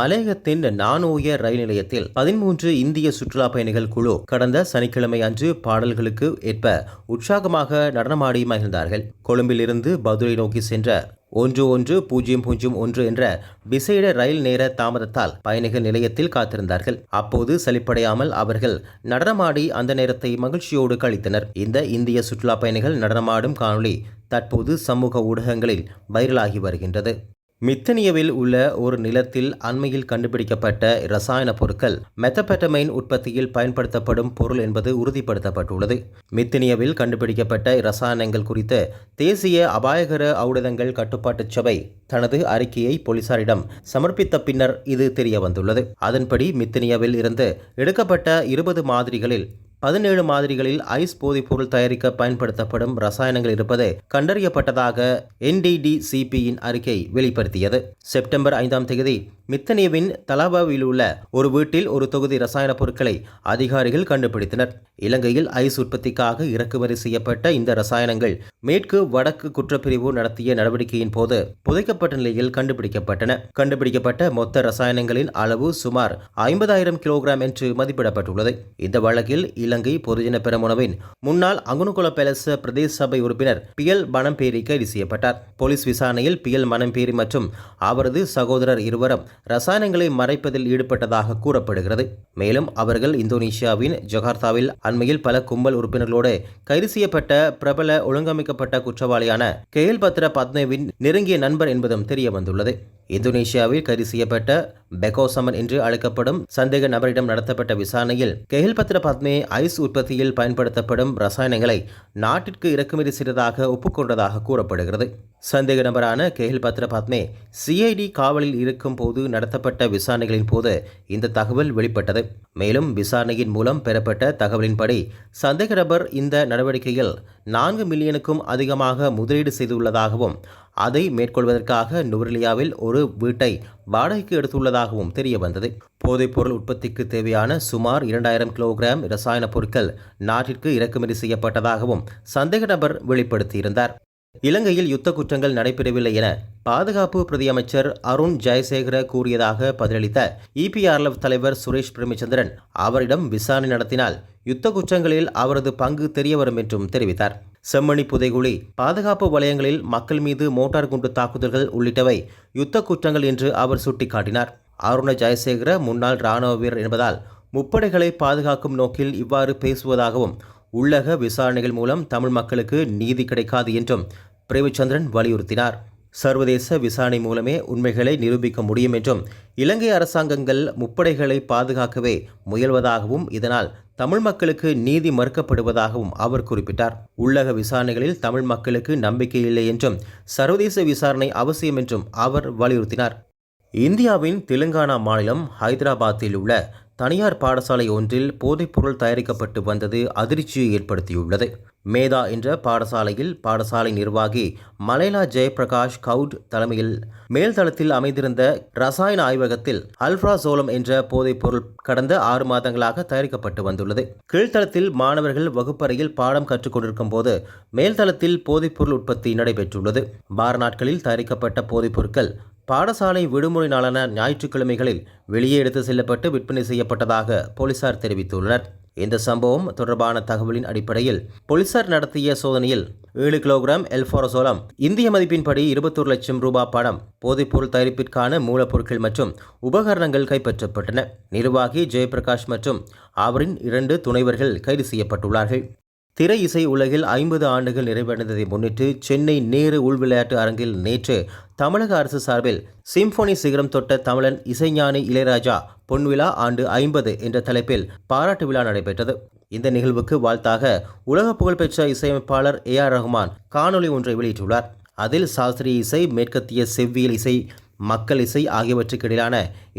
மலையகத்தின் நானோய ரயில் நிலையத்தில் பதிமூன்று இந்திய சுற்றுலா பயணிகள் குழு கடந்த சனிக்கிழமை அன்று பாடல்களுக்கு ஏற்ப உற்சாகமாக நடனமாடி மகிழ்ந்தார்கள். கொழும்பிலிருந்து பதுரை நோக்கி சென்ற ஒன்று ஒன்று பூஜ்ஜியம் பூஜ்ஜியம் ஒன்று என்ற விசேட ரயில் நேர தாமதத்தால் பயணிகள் நிலையத்தில் காத்திருந்தார்கள். அப்போது சலிப்படையாமல் அவர்கள் நடனமாடி அந்த நேரத்தை மகிழ்ச்சியோடு கழித்தனர். இந்த இந்திய சுற்றுலா பயணிகள் நடனமாடும் காணொளி தற்போது சமூக ஊடகங்களில் வைரலாகி வருகின்றது. மித்தனியவில் உள்ள ஒரு நிலத்தில் அண்மையில் கண்டுபிடிக்கப்பட்ட இரசாயன பொருட்கள் மெத்தபெட்டமைன் உற்பத்தியில் பயன்படுத்தப்படும் பொருள் என்பது உறுதிப்படுத்தப்பட்டுள்ளது. மித்தனியவில் கண்டுபிடிக்கப்பட்ட இரசாயனங்கள் குறித்து தேசிய அபாயகர ஔடதங்கள் கட்டுப்பாட்டுச் சபை தனது அறிக்கையை போலீசாரிடம் சமர்ப்பித்த பின்னர் இது தெரிய வந்துள்ளது அதன்படி மித்தனியாவில் இருந்து எடுக்கப்பட்ட இருபது மாதிரிகளில் பதினேழு மாதிரிகளில் ஐஸ் போதைப்பொருள் தயாரிக்க பயன்படுத்தப்படும் ரசாயனங்கள் இருப்பது கண்டறியப்பட்டதாக என்டிடிசிபியின் அறிக்கை வெளிப்படுத்தியது. செப்டம்பர் ஐந்தாம் தேதி மித்தனியவின் தலாபாவில் உள்ள ஒரு வீட்டில் ஒரு தொகுதி ரசாயன பொருட்களை அதிகாரிகள் கண்டுபிடித்தனர். இலங்கையில் ஐஸ் உற்பத்திக்காக இறக்குமதி செய்யப்பட்ட இந்த ரசாயனங்கள் மேற்கு வடக்கு குற்றப்பிரிவு நடத்திய நடவடிக்கையின் போது புதைக்கப்பட்ட நிலையில் கண்டுபிடிக்கப்பட்டன. கண்டுபிடிக்கப்பட்ட மொத்த ரசாயனங்களின் அளவு சுமார் ஐம்பதாயிரம் கிலோகிராம் என்று மதிப்பிடப்பட்டுள்ளது. இந்த வழக்கில் இலங்கை பொதுஜன பெருமுனவின் முன்னாள் அங்குனுகுல பெலச பிரதேச சபை உறுப்பினர் பியல் மனம்பேரி கைது செய்யப்பட்டார். போலீஸ் விசாரணையில் பியல் மனம்பேரி மற்றும் அவரது சகோதரர் இருவரும் ரசாயனங்களை மறைப்பதில் ஈடுபட்டதாக கூறப்படுகிறது. மேலும் அவர்கள் இந்தோனேஷியாவின் ஜகார்த்தாவில் அண்மையில் பல கும்பல் உறுப்பினர்களோடு கைது செய்யப்பட்ட பிரபல ஒழுங்கமைக்கப்பட்ட குற்றவாளியான கெயில் பத்ர பத்னேவின் நெருங்கிய நண்பர் என்பதும் தெரிய வந்துள்ளது இந்தோனேஷியாவில் கைது செய்யப்பட்ட பெகோசமன் என்று அழைக்கப்படும் சந்தேக நபரிடம் நடத்தப்பட்ட விசாரணையில் கெஹில் பத்ர பத்மே ஐஸ் உற்பத்தியில் பயன்படுத்தப்படும் ரசாயனங்களை நாட்டிற்கு இறக்குமதி செய்ததாக ஒப்புக்கொண்டதாக கூறப்படுகிறது. சந்தேக நபரான கெஹில் பத்ர பத்மே சிஐடி காவலில் இருக்கும் போது நடத்தப்பட்ட விசாரணைகளின் போது இந்த தகவல் வெளிப்பட்டது. மேலும் விசாரணையின் மூலம் பெறப்பட்ட தகவலின்படி சந்தேக நபர் இந்த நடவடிக்கையில் நான்கு மில்லியனுக்கும் அதிகமாக முதலீடு செய்துள்ளதாகவும் அதை மேற்கொள்வதற்காக நுவரெலியாவில் ஒரு வீட்டை வாடகைக்கு எடுத்துள்ளதாகவும் தெரிய வந்தது போதைப்பொருள் உற்பத்திக்கு தேவையான சுமார் இரண்டாயிரம் கிலோகிராம் இரசாயன பொருட்கள் நாட்டிற்கு இறக்குமதி செய்யப்பட்டதாகவும் சந்தேக நபர் வெளிப்படுத்தியிருந்தார். இலங்கையில் யுத்த குற்றங்கள் நடைபெறவில்லை என பாதுகாப்பு பிரதியமைச்சர் அருண் ஜெயசேகர கூறியதாக பதிலளித்த இபிஆர்எஃப் தலைவர் சுரேஷ் பிரேமச்சந்திரன் அவரிடம் விசாரணை நடத்தினால் யுத்த குற்றங்களில் அவரது பங்கு தெரியவரும் என்றும் தெரிவித்தார். செம்மணி புதைகுழி பாதுகாப்பு வலயங்களில் மக்கள் மீது மோட்டார் குண்டு தாக்குதல்கள் உள்ளிட்டவை யுத்த குற்றங்கள் என்று அவர் சுட்டிக்காட்டினார். அருண ஜெயசேகர முன்னாள் இராணுவ வீரர் என்பதால் முப்படைகளை பாதுகாக்கும் நோக்கில் இவ்வாறு பேசுவதாகவும் உள்ளக விசாரணைகள் மூலம் தமிழ் மக்களுக்கு நீதி கிடைக்காது என்றும் பிரேமச்சந்திரன் வலியுறுத்தினார். சர்வதேச விசாரணை மூலமே உண்மைகளை நிரூபிக்க முடியும் என்றும் இலங்கை அரசாங்கங்கள் முப்படைகளை பாதுகாக்கவே முயல்வதாகவும் இதனால் தமிழ் மக்களுக்கு நீதி மறுக்கப்படுவதாகவும் அவர் குறிப்பிட்டார். உள்ளக விசாரணைகளில் தமிழ் மக்களுக்கு நம்பிக்கை இல்லை என்றும் சர்வதேச விசாரணை அவசியம் என்றும் அவர் வலியுறுத்தினார். இந்தியாவின் தெலுங்கானா மாநிலம் ஹைதராபாத்தில் உள்ள தனியார் பாடசாலை ஒன்றில் போதைப்பொருள் தயாரிக்கப்பட்டு வந்தது அதிர்ச்சியை ஏற்படுத்தியுள்ளது. மேதா என்ற பாடசாலையில் பாடசாலை நிர்வாகி மலேலா ஜெயபிரகாஷ் கவுட் தலைமையில் மேல்தளத்தில் அமைந்திருந்த ரசாயன ஆய்வகத்தில் அல்ஃப்ராசோலம் என்ற போதைப்பொருள் கடந்த ஆறு மாதங்களாக தயாரிக்கப்பட்டு வந்துள்ளது. கீழ்த்தளத்தில் மாணவர்கள் வகுப்பறையில் பாடம் கற்றுக்கொண்டிருக்கும் போது மேல்தளத்தில் போதைப்பொருள் உற்பத்தி நடைபெற்றுள்ளது. வார நாட்களில் தயாரிக்கப்பட்ட போதைப்பொருட்கள் பாடசாலை விடுமுறை நாளான ஞாயிற்றுக்கிழமைகளில் வெளியே எடுத்து செல்லப்பட்டு விற்பனை செய்யப்பட்டதாக போலீசார் தெரிவித்துள்ளனர். இந்த சம்பவம் தொடர்பான தகவலின் அடிப்படையில் போலீசார் நடத்திய சோதனையில் ஏழு கிலோகிராம் எல்ஃபோரசோலம் இந்திய மதிப்பின்படி இருபத்தொரு லட்சம் ரூபாய் பணம் போதைப்பொருள் தயாரிப்பிற்கான மூலப்பொருட்கள் மற்றும் உபகரணங்கள் கைப்பற்றப்பட்டன. நிர்வாகி ஜெயபிரகாஷ் மற்றும் அவரின் இரண்டு துணைவர்கள் கைது செய்யப்பட்டுள்ளார்கள். திரை இசை உலகில் ஐம்பது ஆண்டுகள் நிறைவடைந்ததை முன்னிட்டு சென்னை நேரு உள்விளையாட்டு அரங்கில் நேற்று தமிழக அரசு சார்பில் சிம்போனி சிகரம் தொட்ட தமிழன் இசைஞானி இளையராஜா பொன்விழா ஆண்டு ஐம்பது என்ற தலைப்பில் பாராட்டு விழா நடைபெற்றது. இந்த நிகழ்வுக்கு வாழ்த்தாக உலக புகழ்பெற்ற இசையமைப்பாளர் ஏ ஆர் ரஹ்மான் காணொலி ஒன்றை வெளியிட்டுள்ளார். அதில் சாஸ்திரிய இசை மேற்கத்திய செவ்வியல் இசை மக்கள் இசை ஆகியவற்றுக்கிடையிலான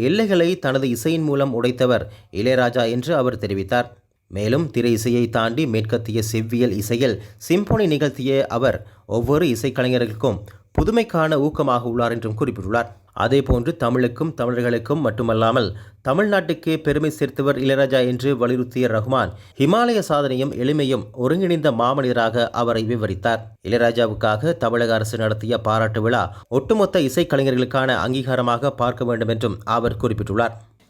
எல்லைகளை தனது இசையின் மூலம் உடைத்தவர் இளையராஜா என்று அவர் தெரிவித்தார். மேலும் திரை இசையை தாண்டி மேற்கத்திய செவ்வியல் இசையில் சிம்போனி நிகழ்த்திய அவர் ஒவ்வொரு இசைக்கலைஞர்களுக்கும் புதுமைக்கான ஊக்கமாக உள்ளார் என்றும் குறிப்பிட்டுள்ளார். அதேபோன்று தமிழுக்கும் தமிழர்களுக்கும் மட்டுமல்லாமல் தமிழ்நாட்டுக்கே பெருமை சேர்த்தவர் இளையராஜா என்று வலியுறுத்திய ரஹ்மான் ஹிமாலய சாதனையும் எளிமையும் ஒருங்கிணைந்த மாமனிதராக அவரை விவரித்தார். இளையராஜாவுக்காக தமிழக அரசு நடத்திய பாராட்டு விழா ஒட்டுமொத்த இசைக்கலைஞர்களுக்கான அங்கீகாரமாக பார்க்க வேண்டும் என்றும் அவர் குறிப்பிட்டுள்ளார்.